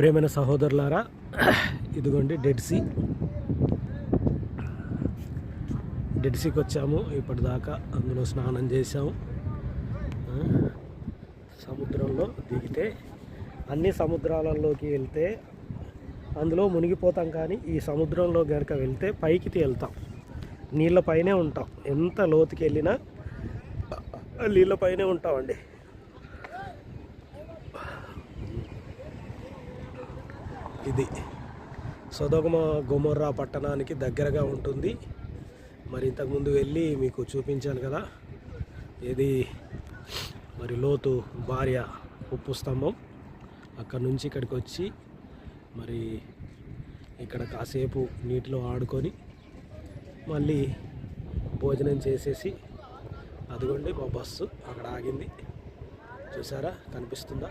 ప్రేమైన సహోదరులారా ఇదిగోండి డెడ్ సీ. డెడ్ సీకి వచ్చాము ఇప్పటిదాకా అందులో స్నానం చేసాము సముద్రంలో దిగితే అన్ని సముద్రాలలోకి వెళ్తే అందులో మునిగిపోతాం కానీ ఈ సముద్రంలో గనక వెళ్తే పైకి తేలుతాం. నీళ్ళ పైనే ఉంటాం. ఎంత లోతుకి వెళ్ళినా నీళ్ళ పైనే ఉంటామండి. ఇది. సొదగమ గొమొర్రా పట్టణానికి దగ్గరగా ఉంటుంది. మరి ఇంతకుముందు వెళ్ళి మీకు చూపించాను కదా. ఇది మరి లోతు భార్య ఉప్పు స్తంభం. అక్కడ నుంచి ఇక్కడికి వచ్చి మరి ఇక్కడ కాసేపు నీటిలో ఆడుకొని మళ్ళీ భోజనం చేసేసి అదిగోండి మా బస్సు అక్కడ ఆగింది. చూసారా? కనిపిస్తుందా?